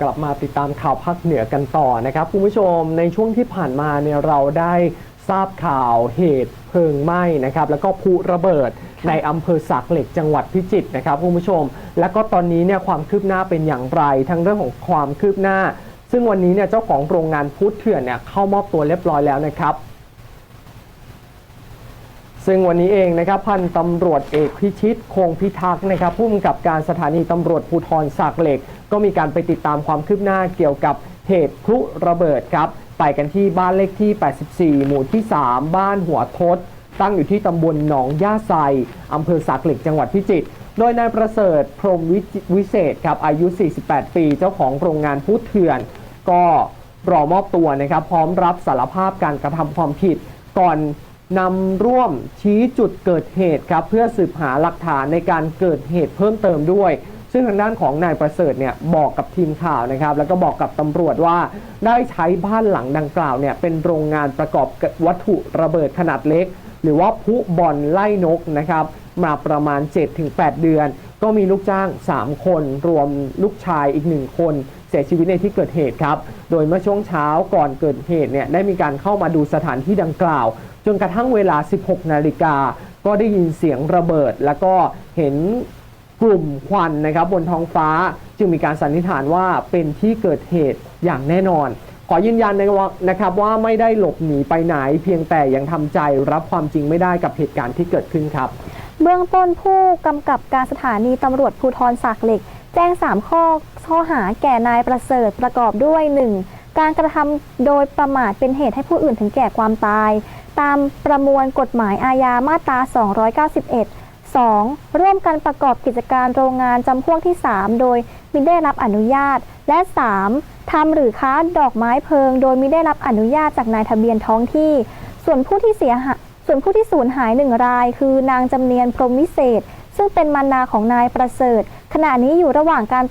กลับมาติดตามข่าวภาคเหนือกันต่อนะครับคุณผู้ชมในช่วงที่ผ่านมาเนี่ยเราได้ทราบข่าวเหตุเพลิงไหม้นะครับแล้วก็พลุระเบิดในอำเภอสักเหล็กจังหวัดพิจิตรนะครับคุณผู้ชม แล้วก็ตอนนี้เนี่ยความคืบหน้าเป็นอย่างไร ทั้งเรื่องของความคืบหน้า ซึ่งวันนี้เนี่ยเจ้าของโรงงานพุทธเถื่อนเนี่ยเข้ามอบตัวเรียบร้อยแล้วนะครับ ซึ่งวันนี้เองนะครับพันตำรวจเอกพิชิตคงพิทักษ์นะครับผู้กำกับการสถานีตำรวจภูธรสากเหล็ก ก็มีการไปติดตามความคืบหน้าเกี่ยวกับเหตุพลุระเบิดครับ ไปกันที่บ้านเลขที่ 84 หมู่ที่ 3 บ้านหัวทศ ตั้งอยู่ที่ตำบลหนองย่าไซอำเภอสากเหล็กจังหวัดพิจิตรโดยนายประเสริฐพรมวิจิวิเศษครับอายุ 48 ปีเจ้าของโรงงานพุทธเถื่อน ก็รอมอบตัวนะครับ พร้อมรับสารภาพการกระทำความผิดก่อน นำร่วมชี้จุดเกิดเหตุครับเพื่อสืบหาหลักฐานในการเกิดเหตุเพิ่มเติมด้วย ซึ่งทางด้านของนายประเสริฐเนี่ยบอกกับทีมข่าวนะครับ แล้วก็บอกกับตำรวจว่าได้ใช้บ้านหลังดังกล่าวเนี่ยเป็นโรงงานประกอบวัตถุระเบิดขนาดเล็ก หรือว่าผู้บอลไล่นกนะครับมาประมาณ 7-8 เดือน ก็มีลูกจ้าง 3 คน รวมลูกชายอีก 1 คนเสียชีวิตในที่เกิดเหตุครับ โดยเมื่อช่วงเช้าก่อนเกิดเหตุเนี่ยได้มีการเข้ามาดูสถานที่ดังกล่าว จนกระทั่งเวลา 16 นาฬิกา ก็ได้ยินเสียงระเบิด แล้วก็เห็นกลุ่มควันนะครับบนท้องฟ้าจึงมีการสันนิษฐานว่าเป็นที่เกิดเหตุอย่างแน่นอน ขอยืนยันนะครับว่าไม่ได้หลบหนีไปไหน เพียงแต่ยังทำใจรับความจริงไม่ได้กับเหตุการณ์ที่เกิดขึ้นครับ เบื้องต้นผู้กำกับการสถานีตำรวจภูธรสากเหล็ก แจ้ง 3 ข้อข้อหาแก่นายประเสริฐประกอบด้วย 1. การกระทำโดยประมาทเป็นเหตุให้ผู้อื่นถึงแก่ความตาย ตามประมวลกฎหมายอาญามาตรา 291 2. ร่วมกันประกอบกิจการโรงงานจำพวกที่ 3 โดยมิได้รับอนุญาต และ 3. ทำหรือค้าดอกไม้เพลิง โดยมิได้รับอนุญาตจากนายทะเบียนท้องที่ ส่วนผู้ที่เสียหายส่วนผู้ที่สูญหายหนึ่งราย คือนางจำเนียนพรหมวิเศษ ซึ่งเป็นมารดาของนายประเสริฐ ขณะนี้อยู่ระหว่างการ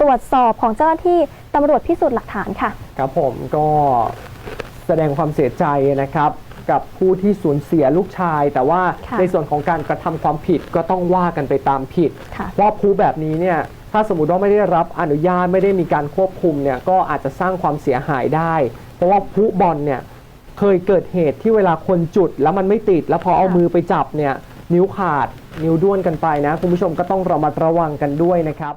ตรวจสอบของเจ้าหน้าที่ตำรวจพิสูจน์หลักฐานค่ะ ครับผมก็แสดงความเสียใจนะครับ กับผู้ที่สูญเสียลูกชาย แต่ว่าค่ะในส่วนของการกระทำความผิดก็ต้องว่ากันไปตามผิด ค่ะ ว่าผู้แบบนี้เนี่ยถ้าสมมติว่าไม่ได้รับอนุญาตไม่ได้มีการควบคุมเนี่ยก็อาจจะสร้างความเสียหายได้ เพราะว่าผู้บอลเนี่ยเคยเกิดเหตุที่เวลาคนจุดแล้วมันไม่ติด แล้วพอเอาค่ะมือไปจับเนี่ยนิ้วขาดนิ้วด้วนกันไปนะ คุณผู้ชมก็ต้องระมัดระวังกันด้วยนะครับ